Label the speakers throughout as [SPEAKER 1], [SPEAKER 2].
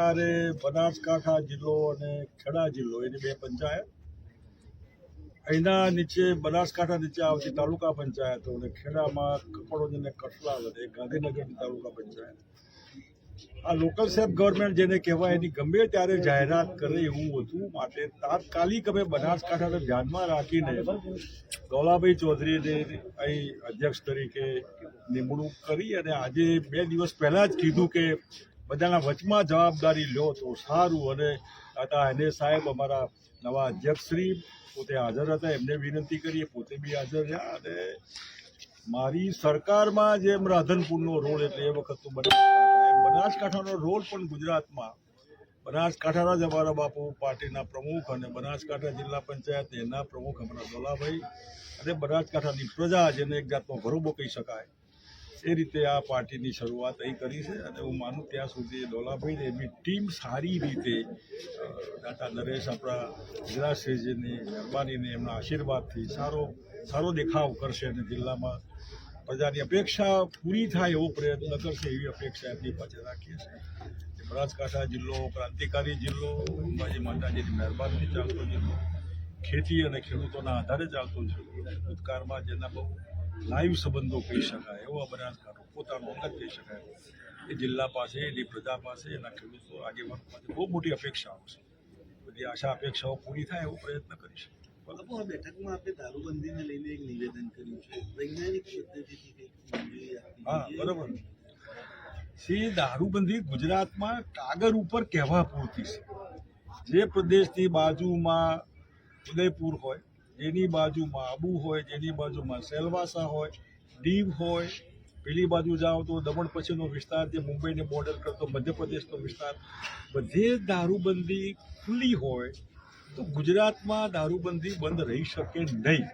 [SPEAKER 1] સરકારે બનાસકાંઠા જિલ્લો અને ખેડા જિલ્લો, એની બે પંચાયત, અહીંના નીચે બનાસકાંઠા નીચે આવતી તાલુકા પંચાયતો અને ખેડામાં કપડોજ અને કઠલાલ અને ગાંધીનગરની તાલુકા પંચાયત. આ લોકલ સેલ્ફ ગવર્મેન્ટ જેને કહેવાય, એની ગમે ત્યારે જાહેરાત કરે એવું હતું માટે તાત્કાલિક અમે બનાસકાંઠાને ધ્યાનમાં રાખીને ગૌલાભાઈ ચૌધરીને અહીં અધ્યક્ષ તરીકે નિમણૂક કરી અને આજે બે દિવસ પહેલા જ કીધું કે બધાના વચમાં જવાબદારી લો તો સારું. અને હતા એને સાહેબ અમારા નવા અધ્યક્ષશ્રી પોતે હાજર હતા. એમને વિનંતી કરીએ, પોતે બી હાજર રહ્યા અને મારી સરકારમાં જેમ રાધનપુરનો રોલ એટલે એ વખત તો બનાસકાંઠા બનાસકાંઠાનો રોલ પણ ગુજરાતમાં. બનાસકાંઠાના જ અમારા બાપુ પાર્ટીના પ્રમુખ અને બનાસકાંઠા જિલ્લા પંચાયત એના પ્રમુખ અમારા દોલાભાઈ. અને બનાસકાંઠાની પ્રજા જેને એક જાતનો ભરોબો કહી શકાય. એ રીતે આ પાર્ટીની શરૂઆત અહીં કરી છે અને હું માનું ત્યાં સુધી દોલાભાઈને એમની ટીમ સારી રીતે દાતા નરેશ આપણા ગુજરાતશ્રીજીની મહેરબાનીને એમના આશીર્વાદથી સારો સારો દેખાવ કરશે અને જિલ્લામાં પ્રજાની અપેક્ષા પૂરી થાય એવો પ્રયત્ન કરશે એવી અપેક્ષા એમની પાસે રાખીએ છીએ. બનાસકાંઠા જિલ્લો, ક્રાંતિકારી જિલ્લો, અંબાજી માતાજીની મહેરબાની ચાલતો જિલ્લો, ખેતી અને ખેડૂતોના આધારે ચાલતો જિલ્લો, ભૂતકાળમાં જેના બહુ લાઈવ સંબંધો કહી શકાય એવો બનાસકાંઠો પોતાનો અંગત કહી શકાય. એ જિલ્લા પાસે એની પ્રજા પાસે એના ખેડૂતો આગેવાનો પાસે બહુ મોટી અપેક્ષાઓ છે. બધી આશા અપેક્ષાઓ પૂરી થાય એવો પ્રયત્ન કરીશું
[SPEAKER 2] બાપુ આ બેઠકમાં આપણે દારૂબંધીને લઈને એક નિવેદન કર્યું છે. વૈજ્ઞાનિક પદ્ધતિથી
[SPEAKER 1] હા
[SPEAKER 2] બરાબર
[SPEAKER 1] બરોબર. સી દારૂબંધી ગુજરાતમાં કાગળ ઉપર કહેવા પૂરતી છે. જે પ્રદેશની બાજુમાં ઉદયપુર હોય જેની બાજુમાં આબુ હોય, જેની બાજુમાં સેલવાસા હોય, દીવ હોય, પેલી બાજુ જાઓ તો દમણ પછીનો વિસ્તાર જે મુંબઈને બોર્ડર કરતો, મધ્યપ્રદેશનો વિસ્તાર, બધે દારૂબંધી ખુલ્લી હોય તો ગુજરાતમાં દારૂબંધી બંધ રહી શકે નહીં.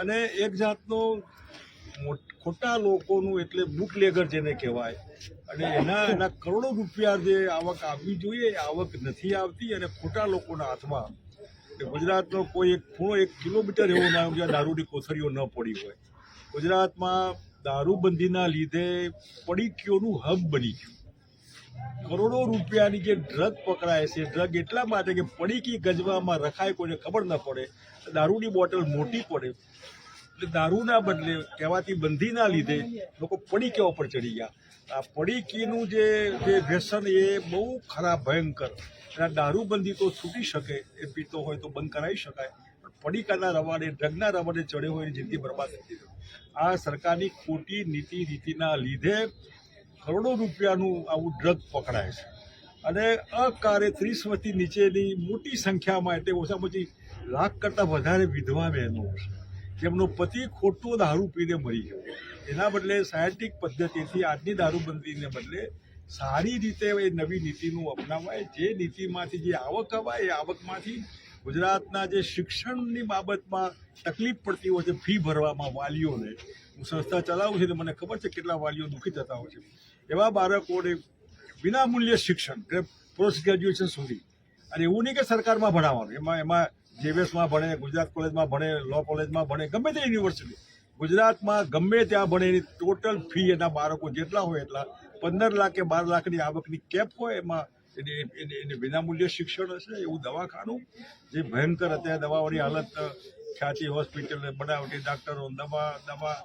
[SPEAKER 1] અને એક જાતનો ખોટા લોકોનું એટલે બુટલેગર જેને કહેવાય, અને એના એના કરોડો રૂપિયા જે આવક આવવી જોઈએ આવક નથી આવતી અને ખોટા લોકોના હાથમાં કે ગુજરાતનો કોઈ એક ખૂણો એક કિલોમીટર એવો ના હોય જ્યાં દારૂની કોથળીઓ ન પડી હોય. ગુજરાતમાં દારૂબંધીના લીધે પડીકીઓનું હબ બની ગયું. કરોડો રૂપિયાની જે ડ્રગ પકડાય છે, ડ્રગ એટલા માટે કે પડીકી ગજવામાં રખાય કોઈને ખબર ન પડે, દારૂની બોટલ મોટી પડે. એટલે દારૂના બદલે કહેવાતી બંધીના લીધે લોકો પડીકા ઉપર ચડી ગયા. આ પડીકીનું જે જે વ્યસન એ બહુ ખરાબ ભયંકર. અને દારૂબંધી તો છૂટી શકે, એ પીતો હોય તો બંધ કરાવી શકાય. પણ પડીકાના રવાડે ડ્રગના રવાડે ચડ્યો હોય એની જિંદગી બરબાદ થઈ આ સરકારની ખોટી નીતિ રીતિના લીધે કરોડો રૂપિયાનું આવું ડ્રગ પકડાય છે. અને અકારે ત્રીસ વર્ષથી નીચેની મોટી સંખ્યામાં એટલે ઓછામાં ઓછી લાખ કરતાં વધારે વિધવા બહેનો છે. જેમનો પતિ ખોટો દારૂ પીને મરી ગયો. એના બદલે સાયન્ટિફિક પદ્ધતિથી આજની દારૂબંધીને બદલે સારી રીતે એ નવી નીતિનું અપનાવાય. જે નીતિમાંથી જે આવક અવાય એ આવકમાંથી ગુજરાતના જે શિક્ષણની બાબતમાં તકલીફ પડતી હોય છે, ફી ભરવામાં વાલીઓને. હું સંસ્થા ચલાવું છું તો મને ખબર છે કેટલા વાલીઓ દુઃખી થતા હોય છે. એવા બાળકોને વિનામૂલ્ય શિક્ષણ પોસ્ટ ગ્રેજ્યુએશન સુધી. અને એવું નહીં કે સરકારમાં ભણાવવાનું. એમાં એમાં જેવીએસમાં ભણે, ગુજરાત કોલેજમાં ભણે લો કોલેજમાં ભણે, ગમે તે યુનિવર્સિટી ગુજરાતમાં ગમે ત્યાં ભણે, એની ટોટલ ફી એના બાળકો જેટલા હોય એટલા પંદર લાખ કે બાર લાખની આવકની કેપ હોય, એમાં એને એને વિનામૂલ્ય શિક્ષણ હશે, એવું દવાખાનું, જે ભયંકર અત્યારે દવાઓની હાલત ખ્યાતિ, હોસ્પિટલ, બનાવટી, ડાક્ટરો, દવા દવા,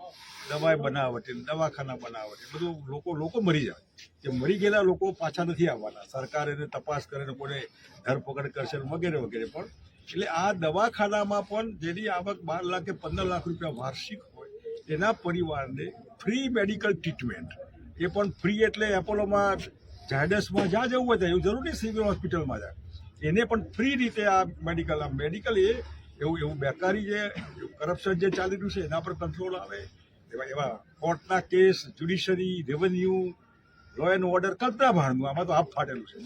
[SPEAKER 1] દવાઈ બનાવટી, દવાખાના બનાવટી, બધું લોકો લોકો મરી જાય. કે મરી ગયેલા લોકો પાછા નથી આવવાના. સરકાર એને તપાસ કરે કોને ધરપકડ કરશે વગેરે વગેરે. પણ એટલે આ દવાખાનામાં પણ જેની આવક બાર લાખ કે પંદર લાખ રૂપિયા વાર્ષિક હોય એના પરિવારને ફ્રી મેડિકલ ટ્રીટમેન્ટ એ પણ ફ્રી એટલે એપોલોમાં ઝાયડસમાં જ્યાં જવું હોય ત્યાં એવું જરૂરી સિવિલ હોસ્પિટલમાં જાય. એને પણ ફ્રી રીતે આ મેડિકલ આ મેડિકલ એ એવું એવું બેકારી છે કરપ્શન જે ચાલી રહ્યું છે, એના પર કંટ્રોલ આવે. એવા એવા કોર્ટના case judiciary revenue law and order Kalpana ભાણનું, આમાં તો આપ ફાટેલું છે.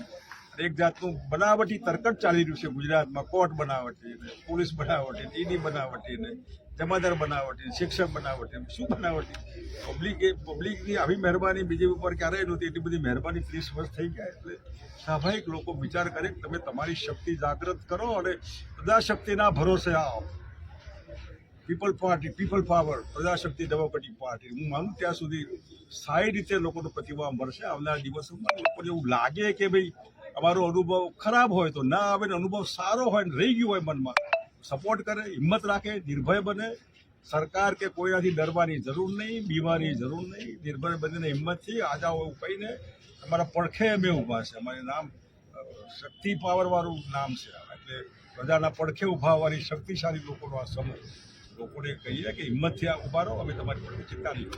[SPEAKER 1] એક જાતનું બનાવટી તરકટ ચાલી રહ્યું છે ગુજરાતમાં, કોર્ટ બનાવટી પોલીસ બનાવટી ને ઈડી બનાવટી ને જમાદાર બનાવટી શિક્ષક બનાવટી શું બનાવટી? પબ્લિક, પબ્લિકની આવી મહેરબાની બીજી ઉપર ક્યારેય નહોતી, એટલી બધી મહેરબાની ત્રીસ વર્ષ થઈ ગયા એટલે સ્વાભાવિક લોકો વિચાર કરે કે તમે તમારી શક્તિ જાગૃત કરો અને પ્રજાશક્તિના ભરોસે આવો. પીપલ પાર્ટી, પીપલ પાવર, પ્રજાશક્તિ ડેમોક્રેટિક પાર્ટી. હું માનું ત્યાં સુધી સારી રીતે લોકોનો પ્રતિભાવ મળશે. આવનારા દિવસોમાં લોકોને એવું લાગે કે ભાઈ અમારો અનુભવ ખરાબ હોય તો ના આવે ને અનુભવ સારો હોય ને રહી ગયું હોય મનમાં સપોર્ટ કરે હિંમત રાખે નિર્ભય બને. સરકાર કે કોઈનાથી ડરવાની જરૂર નહીં બીમારી જરૂર નહીં નિર્ભય બનીને હિંમતથી આજા એવું કહીને અમારા પડખે અમે ઊભા છે. અમારે નામ શક્તિ પાવરવાળું નામ છે એટલે પ્રજાના પડખે ઊભા હોવાની શક્તિશાળી લોકોનો આ સમૂહ. લોકોને કહીએ કે હિંમતથી આ ઊભા રહો અમે તમારી પડખે ચિંતા નહીં.